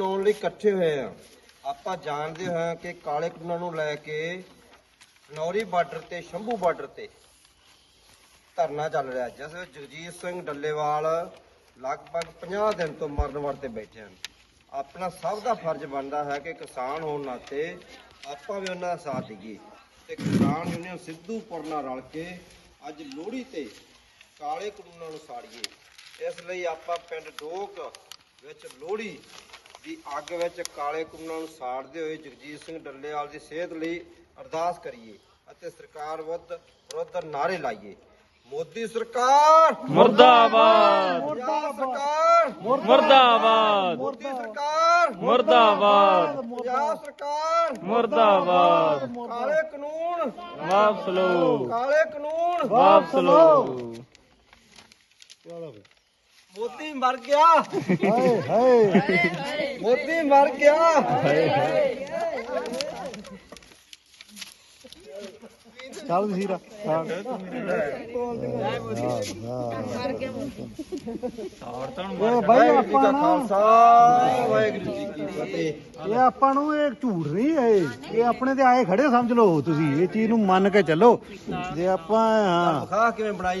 ਬਣਾਉਣ ਲਈ ਇਕੱਠੇ ਹੋਏ ਆ। ਆਪਾਂ ਜਾਣਦੇ ਹਾਂ ਕਿ ਕਾਲੇ ਕਾਨੂੰਨਾਂ ਨੂੰ ਲੈ ਕੇ ਨੌਰੀ ਬਾਰਡਰ ਤੇ, ਸ਼ੰਭੂ ਬਾਰਡਰ ਤੇ ਧਰਨਾ ਚੱਲ ਰਿਹਾ ਜਿਸ ਵਿੱਚ ਜਗਜੀਤ ਸਿੰਘ ਡੱਲੇਵਾਲ ਲਗਭਗ 50 ਦਿਨ ਤੋਂ ਮਰਨ ਵਰਤੇ ਬੈਠੇ ਹਨ। ਆਪਣਾ ਸਭ ਦਾ ਫਰਜ਼ ਬਣਦਾ ਹੈ ਕਿ ਕਿਸਾਨ ਹੋਣ ਨਾਤੇ ਆਪਾਂ ਵੀ ਉਹਨਾਂ ਦਾ ਸਾਥ ਦਈਏ ਤੇ ਕਿਸਾਨ ਯੂਨੀਅਨ ਸਿੱਧੂਪੁਰ ਨਾਲ ਰਲ ਕੇ ਅੱਜ ਲੋਹੜੀ ਤੇ ਕਾਲੇ ਕਾਨੂੰਨਾਂ ਨੂੰ ਸਾੜੀਏ। ਇਸ ਲਈ ਆਪਾਂ ਪਿੰਡ ਡੋਕ ਵਿੱਚ ਲੋਹੜੀ ਦੀ ਅੱਗ ਵਿੱਚ ਕਾਲੇ ਕਾਨੂੰਨਾਂ ਨੂੰ ਸਾੜਦੇ ਹੋਏ ਜਗਜੀਤ ਸਿੰਘ ਡੱਲੇਵਾਲ ਦੀ ਸਿਹਤ ਲਈ ਅਰਦਾਸ ਕਰੀਏ ਅਤੇ ਸਰਕਾਰ ਵਿਰੁੱਧ ਵਿਰੁੱਧ ਨਾਰੇ ਲਾਈਏ। ਮੋਦੀ ਸਰਕਾਰ! ਮੁਰਦਾਬਾਦ। ਪੰਜਾਬ ਸਰਕਾਰ! ਮੁਰਦਾਬਾਦ। ਮੋਦੀ ਸਰਕਾਰ! ਮੁਰਦਾਬਾਦ। ਪੰਜਾਬ ਸਰਕਾਰ! ਮੁਰਦਾਬਾਦ। ਕਾਲੇ ਕਾਨੂੰਨ! ਵਾਪਸ ਲੋ ਕਾਲੇ ਕਾਨੂੰਨ! ਵਾਪਸ ਲੋ ਮੋਦੀ ਮਰ ਗਿਆ। ਹਾਏ ਹਾਏ ਮੋਦੀ ਮਰ ਗਿਆ। ਚੱਲ ਸੀਰਾ ਹਾਂ। ਇਹ ਬਾਈ ਵਾਹਿਗੁਰੂ ਜੀ ਆਪਾਂ ਖਾਲਸਾ ਵਾਹਿਗੁਰੂ ਜੀ ਕੀ ਫਤਿਹ। ਇਹ ਆਪਾਂ ਨੂੰ ਇਹ ਝੂਠ ਨਹੀਂ ਇਹ ਇਹ ਆਪਣੇ ਤੇ ਆਏ ਖੜੇ ਸਮਝ ਲਓ ਤੁਸੀਂ। ਇਹ ਚੀਜ਼ ਨੂੰ ਮੰਨ ਕੇ ਚੱਲੋ। ਜੇ ਆਪਾਂ ਹਾਂ। ਖਾ ਕਿਵੇਂ ਬਣਾਈ